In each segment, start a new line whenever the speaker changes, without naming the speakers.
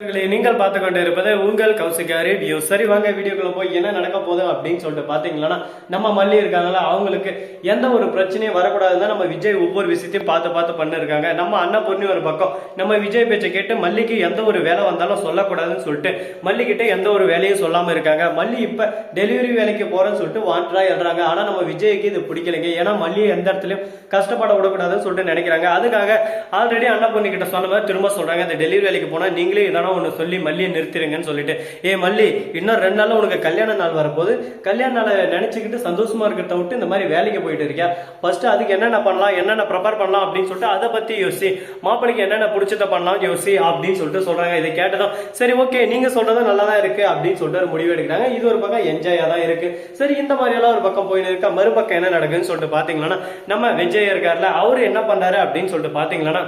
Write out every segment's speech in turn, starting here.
நீங்கள் பார்த்து கொண்டு இருப்பது உங்கள் கௌசிகா ரேடியோ. சரி வாங்க வீடியோக்குள்ள போய் என்ன நடக்க போகுது அப்படின்னு சொல்லிட்டு பாத்தீங்கன்னா நம்ம மல்லி இருக்காங்களா அவங்களுக்கு எந்த ஒரு பிரச்சனையும் வரக்கூடாதுன்னு நம்ம விஜய் ஒவ்வொரு விஷயத்தையும் பார்த்து பார்த்து பண்ணிருக்காங்க. நம்ம அண்ணா பொண்ணு ஒரு பக்கம் நம்ம விஜய் பேச்சை கேட்டு மல்லிக்கு எந்த ஒரு வேலை வந்தாலும் சொல்லக்கூடாதுன்னு சொல்லிட்டு மல்லிக்கிட்ட எந்த ஒரு வேலையும் சொல்லாம இருக்காங்க. மல்லி இப்ப டெலிவரி வேலைக்கு போறேன்னு சொல்லிட்டு வாண்டா எழுறாங்க ஆனா நம்ம விஜய்க்கு இது பிடிக்கலைங்க. ஏன்னா மல்லியை எந்த இடத்துலயும் கஷ்டப்பட விடக்கூடாதுன்னு சொல்லிட்டு நினைக்கிறாங்க. அதுக்காக ஆல்ரெடி அண்ணா பொண்ணு கிட்ட சொன்ன மாதிரி திரும்ப சொல்றாங்க. இந்த டெலிவரி வேலைக்கு போனா நீங்களே இதனா ஒன்று சொல்லி மல்லியை நிறுத்திடுங்கன்னு சொல்லிட்டு. ஏ மல்லி இன்னும் ரெண்டு நாள்ல உனக்கு கல்யாண நாள் வரப்போகுது. கல்யாண நாளை நினச்சிக்கிட்டு சந்தோஷமா இருக்கிறத விட்டு இந்த மாதிரி வேலைக்கு போயிட்டு இருக்கியா? ஃபர்ஸ்ட் அதுக்கு என்னென்ன பண்ணலாம் என்னென்ன ப்ரிப்பேர் பண்ணலாம் அப்படின்னு சொல்லிட்டு அதை பத்தி யோசி. மாப்பிளைக்கு என்னென்ன பிடிச்சத பண்ணலாம் யோசி அப்படின்னு சொல்லிட்டு சொல்றாங்க. இதை கேட்டதும் சரி ஓகே நீங்க சொல்றதும் நல்லா தான் இருக்கு அப்படின்னு சொல்லிட்டு ஒரு முடிவு எடுக்கிறாங்க. இது ஒரு பக்கம் என்ஜாயா தான் இருக்கு. சரி இந்த மாதிரியெல்லாம் ஒரு பக்கம் போயின்னு இருக்கா? மறுபக்கம் என்ன நடக்குதுன்னு சொல்லிட்டு பார்த்தீங்கன்னா நம்ம விஜய் இருக்கார்ல அவரு என்ன பண்ணாரு அப்படின்னு சொல்லிட்டு பார்த்தீங்கன்னா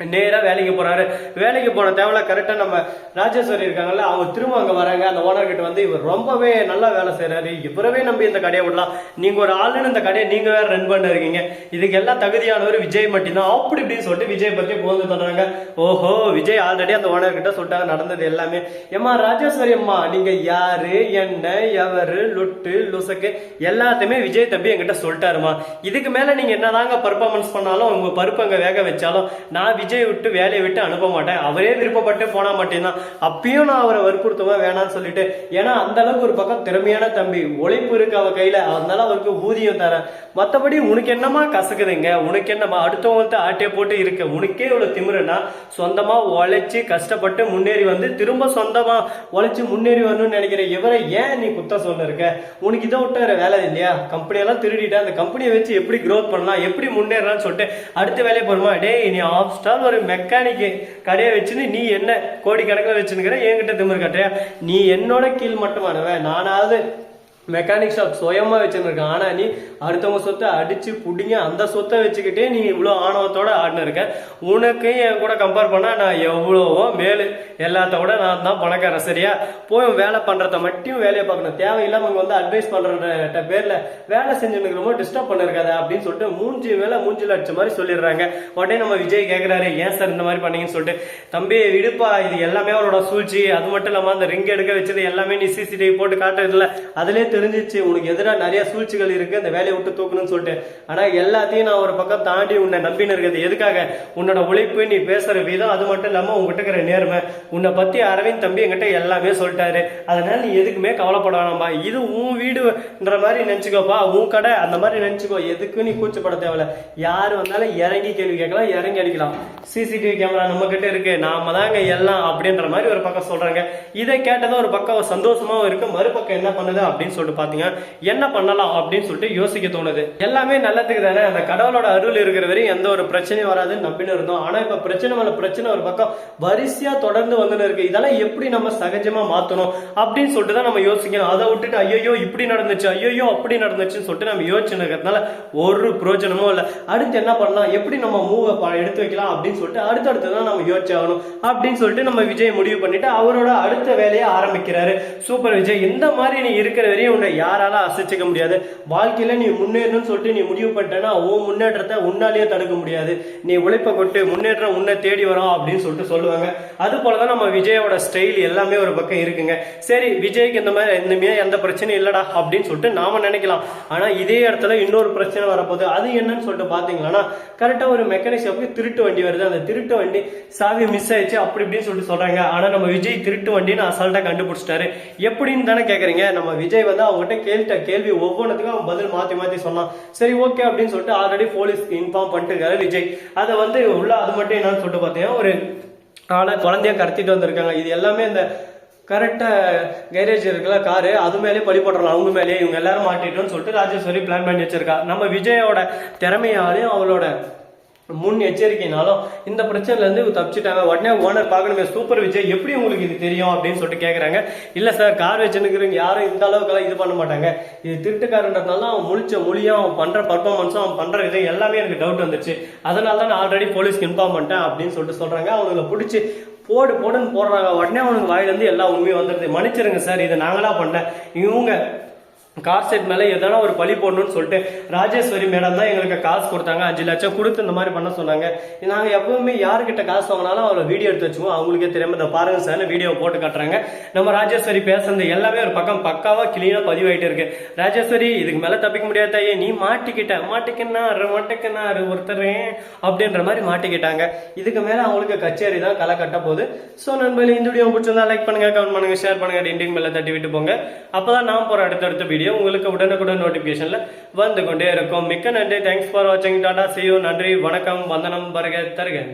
நேராக வேலைக்கு போறாரு. வேலைக்கு போன தேவையில்ல கரெக்டாக நம்ம ராஜேஸ்வரி இருக்காங்கல்ல அவங்க திரும்ப அங்கே வராங்க. அந்த ஓனர்கிட்ட வந்து இவர் ரொம்பவே நல்லா வேலை செய்கிறாரு இவரவே நம்பி இந்த கடையை விடலாம். நீங்கள் ஒரு ஆளுன்னு இந்த கடையை நீங்கள் வேறு ரன் பண்ணிருக்கீங்க இதுக்கு எல்லாம் தகுதியானவர் விஜய் மட்டும்தான். அப்படி இப்படின்னு சொல்லிட்டு விஜய் பற்றி போந்து பண்றாங்க ஓஹோ விஜய் ஆல்ரெடி அந்த ஓனர்கிட்ட சொல்லிட்டாங்க. நடந்தது எல்லாமே. ஏம்மா ராஜேஸ்வரி அம்மா நீங்கள் யாரு என்ன எவரு லுட்டு லுசக்கு எல்லாத்தையுமே விஜய் தம்பி என்கிட்ட சொல்லிட்டாருமா இதுக்கு மேலே நீங்கள் என்னதாங்க பர்ஃபார்மன்ஸ் பண்ணாலும் உங்கள் பருப்பு அங்கே வேக வச்சாலும் நான் விஜய் விட்டு வேலையை விட்டு அனுப்ப மாட்டேன். அவரே விருப்பப்பட்டு போனா மட்டும்தான். அப்பயும் நான் அவரை வற்புறுத்துவேன் வேணாம்னு சொல்லிட்டு ஏன்னா அந்த அளவுக்கு ஒரு பக்கம் திறமையான தம்பி உழைப்பு இருக்கு அவ கையில அதனால அவருக்கு ஊதியம் தரேன். மத்தபடி உனக்கு என்னமா கசக்குதுங்க? உனக்கு என்னமா அடுத்தவங்கள்ட்ட ஆட்டே போட்டு இருக்க உனக்கே இவ்வளவு திமிருனா சொந்தமா உழைச்சி கஷ்டப்பட்டு முன்னேறி வந்து திரும்ப சொந்தமா உழைச்சி முன்னேறி வரணும்னு நினைக்கிற இவரை ஏன் நீ குத்த சொல்லிருக்க? உனக்கு இதை விட்டு வேற வேலை இல்லையா? கம்பெனியெல்லாம் திருடிட்டு அந்த கம்பெனியை வச்சு எப்படி க்ரோத் பண்ணலாம்? எப்படி முன்னேறலாம்னு சொல்லிட்டு அடுத்த வேலையை போருமா டேய் நீ ஆஃப் அதாவது ஒரு மெக்கானிக் கடையை வச்சுன்னு நீ என்ன கோடி கணக்கில் வச்சுருக்கிற என்கிட்ட திமிரு கட்டுறியா? நீ என்னோட கீழ் மட்டுமானவன் நானாவது மெக்கானிக் ஷாப் சுயமா வச்சுருக்கேன் ஆனா நீ அடுத்தவங்க சொத்தை அடிச்சு புடிங்க அந்த சொத்தை வச்சுக்கிட்டே நீ இவ்வளோ ஆணவத்தோட ஆடினு இருக்க உனக்கு என் கூட கம்பேர் பண்ணா நான் எவ்வளவோ மேலு எல்லாத்த விட நான் தான் பணக்காரன் சரியா? போய் வேலை பண்றத மட்டும் வேலையை பார்க்கணும். தேவையில்லாம அவங்க வந்து அட்வைஸ் பண்ற பேர்ல வேலை செஞ்சுருக்கிறோமோ டிஸ்டர்ப் பண்ணிருக்காத அப்படின்னு சொல்லிட்டு மூஞ்சி மேல மூஞ்சில அடிச்ச மாதிரி சொல்லிடுறாங்க. உடனே நம்ம விஜய் கேட்கிறாரு ஏன் சார் இந்த மாதிரி பண்ணீங்கன்னு சொல்லிட்டு? தம்பி விடுப்பா இது எல்லாமே அவரோட சூழ்ச்சி. அது மட்டும் இல்லாம அந்த ரிங் எடுக்க வச்சது எல்லாமே நீ சிசிடிவி போட்டு காட்டுறதுல. அதுலேயே தெரிஞ்சிச்சு உனக்கு எதிராக நிறைய சூழ்ச்சிகள் இருக்கு அந்த வேலையை விட்டு தூக்கணும்னு சொல்லிட்டு. ஆனா எல்லாத்தையும் நான் ஒரு பக்கம் தாண்டி உன்னை நம்பின்னு இருக்கிறது. எதுக்காக? உன்னோட உழைப்பு நீ பேசுற விதம் அது மட்டும் இல்லாம உங்ககிட்ட இருக்கிற நேர்மை. உன்னை பத்தி அரவிந்த் தம்பி என்கிட்ட எல்லாமே சொல்லிட்டாரு. அதனால நீ எதுக்குமே கவலைப்பட வேணாம்பா இது உன் வீடுன்ற மாதிரி நினைச்சுக்கோப்பா. உன் கடை அந்த மாதிரி நினைச்சுக்கோ. எதுக்கு நீ கூச்சப்பட தேவையில்ல. யார் வந்தாலும் இறங்கி கேள்வி கேட்கலாம் இறங்கி அடிக்கலாம். சிசிடிவி கேமரா நம்ம கிட்ட இருக்கு. நாம தாங்க எல்லாம் அப்படின்ற மாதிரி ஒரு பக்கம் சொல்றாங்க. இதை கேட்டதும் ஒரு பக்கம் சந்தோஷமாவும் இருக்கு. மறுபக்கம் என்ன பண்ணுது அப்படின்னு சொல்லிட்டு பாத்தீங்க. என்ன பண்ணலாம் அப்படின்னு சொல்லிட்டு யோசிக்க தோணுது. எல்லாமே நல்லதுக்கு தானே? அந்த கடவுளோட அருள் இருக்கிற வரையும் எந்த ஒரு பிரச்சனையும் வராதுன்னு நம்பினு இருந்தோம். ஆனா இப்ப பிரச்சனை மேல பிரச்சனை ஒரு பக்கம் வரிசையா தொடர்ந்து வந்துன்னு இருக்கு. இதெல்லாம் எப்படி நம்ம சகஜமா மாத்தணும் அப்படின்னு சொல்லிட்டு தான் நம்ம யோசிக்கணும். அதை விட்டுட்டு ஐயோ இப்படி நடந்துச்சு ஐயோ அப்படி நடந்துச்சுன்னு சொல்லிட்டு நம்ம யோசிச்சுன்னு இருக்கிறதுனால ஒரு பிரயோஜனமும் இல்லை. அடுத்து என்ன பண்ணலாம்? எப்படி நம்ம மூவை எடுத்து வைக்கலாம் அப்படின்னு சொல்லிட்டு அடுத்தடுத்து தான் நம்ம யோசிச்சாகணும் அப்படின்னு சொல்லிட்டு நம்ம விஜய் முடிவு பண்ணிட்டு அவரோட அடுத்த வேலையை ஆரம்பிக்கிறாரு. சூப்பர் விஜய் இந்த மாதிரி நீ இருக்கிற வரையும் உன்னை யாரால அசைச்சிக்க முடியாது. வாழ்க்கையில நீ முன்னேறணும்னு சொல்லிட்டு நீ முடிவு பண்ணிட்டேன்னா உன் முன்னேற்றத்தை உன்னாலேயே தடுக்க முடியாது. நீ உழைப்பை கொட்டு முன்னேற்றம் உன்னை தேடி வரும் அப்படின்னு சொல்லிட்டு சொல்லுவாங்க. அது போலதான் நம்ம விஜயோட ஸ்டைல் எல்லாமே ஒரு பக்கம் இருக்குங்க. சரி விஜய்க்கு இந்த மாதிரி இனிமே எந்த பிரச்சனையும் இல்லடா அப்படின்னு சொல்லிட்டு நாம நினைக்கலாம். ஆனா இதே இடத்துல இன்னொரு பிரச்சனை வரப்போகுது. அது என்னன்னு சொல்லிட்டு பாத்தீங்கன்னா கரெக்டா ஒரு மெக்கானிக் ஷாப்புக்கு திருட்டு வண்டி வருது. அந்த திருட்டு வண்டி சாவி மிஸ் ஆயிடுச்சு அப்படி இப்படின்னு சொல்லிட்டு சொல்றாங்க. ஆனா நம்ம விஜய் திருட்டு வண்டின்னு அசால்ட்டா கண்டுபிடிச்சிட்டாரு. எப்படின்னு தானே கேக்குறீங்க. நம்ம விஜய் வந்து அவங்ககிட்ட கேள்விட்ட கேள்வி ஒவ்வொன்றுத்துக்கும் அவன் பதில் மாத்தி மாத்தி சொன்னான். சரி ஓகே அப்படின்னு சொல்லிட்டு ஆல்ரெடி போலீஸ்க்கு இன்ஃபார்ம் பண்ணிட்டு இருக்காரு விஜய். அதை வந்து உள்ள அது மட்டும் என்னன்னு சொல்லிட்டு பார்த்தீங்கன்னா ஒரு ஆளை குழந்தைய கடத்திட்டு வந்திருக்காங்க. இது எல்லாமே இந்த கரெக்டா கேரேஜ் இருக்குல்ல காரு அது மேலே பழி போட்டுறலாம். அவங்க மேலேயே இவங்க எல்லாரும் மாட்டிட்டோம்னு சொல்லிட்டு ராஜேஸ்வரி பிளான் பண்ணி வச்சிருக்கா. நம்ம விஜயோட திறமையாலையும் அவளோட முன் எச்சரிக்கைனாலும் இந்த பிரச்சனையிலேருந்து இவங்க தப்பிச்சிட்டாங்க. உடனே ஓனர் பார்க்கணுமே சூப்பர் விஜய் எப்படி உங்களுக்கு இது தெரியும் அப்படின்னு சொல்லிட்டு கேட்குறாங்க இல்லை சார் கார் வச்சுருக்கிறவங்க யாரும் இந்த அளவுக்குலாம் இது பண்ண மாட்டாங்க. இது திருட்டுக்காரன்றதுனால அவன் முழிச்ச மொழியும் அவன் பண்ணுற பர்ஃபார்மன்ஸும் அவன் பண்ணுற இது எல்லாமே எனக்கு டவுட் வந்துச்சு அதனால தான் நான் ஆல்ரெடி போலீஸ்க்கு இன்ஃபார்ம் பண்ணிட்டேன் அப்படின்னு சொல்லிட்டு சொல்கிறாங்க அவங்கள பிடிச்சி போடு போடுன்னு போடுறாங்க. உடனே அவனுக்கு வாயிலேருந்து எல்லா உண்மையும் வந்துடுது மன்னிச்சிருங்க சார் இதை நாங்களாம் பண்ணேன். இவங்க கார் செட் மேல எதனா ஒரு பழி போடணும்னு சொல்லிட்டு ராஜேஸ்வரி மேடம் தான் எங்களுக்கு காசு கொடுத்தாங்க. அஞ்சு லட்சம் கொடுத்து இந்த மாதிரி பண்ண சொன்னாங்க. நாங்க எப்பவுமே யாருக்கிட்ட காசு வாங்கினாலும் அவளை வீடியோ எடுத்து வச்சுவோம் அவங்களுக்கே தெரியாம இந்த பாருங்க சார் வீடியோ போட்டு காட்டுறாங்க. நம்ம ராஜேஸ்வரி பேசுறது எல்லாமே ஒரு பக்கம் பக்காவா கிளீனா பதிவாயிட்டு இருக்கு. ராஜேஸ்வரி இதுக்கு மேல தப்பிக்க முடியாத தாயே. நீ மாட்டிக்கிட்ட. மாட்டிக்கினாரு மாட்டிக்கினாரு ஒருத்தரே அப்படின்ற மாதிரி மாட்டிக்கிட்டாங்க. இதுக்கு மேல அவங்களுக்கு கச்சேரி தான் களை கட்ட போகுது. ஸோ நண்பர்களே இந்த வீடியோ பிடிச்சிருந்தா லைக் பண்ணுங்க கமெண்ட் பண்ணுங்க ஷேர் பண்ணுங்க டிண்டிங் மேல தட்டி விட்டு போங்க. அப்பதான் நான் போற அடுத்தடுத்த வீடியோ உங்களுக்கு உடனுக்குடன் நோட்டிபிகேஷன்ல வந்து கொண்டே இருக்கும். மிக்க நன்றி. தேங்க்ஸ் ஃபார் வாட்சிங் டாடா சியூ நன்றி. வணக்கம். வந்தனம். வருக. தருக.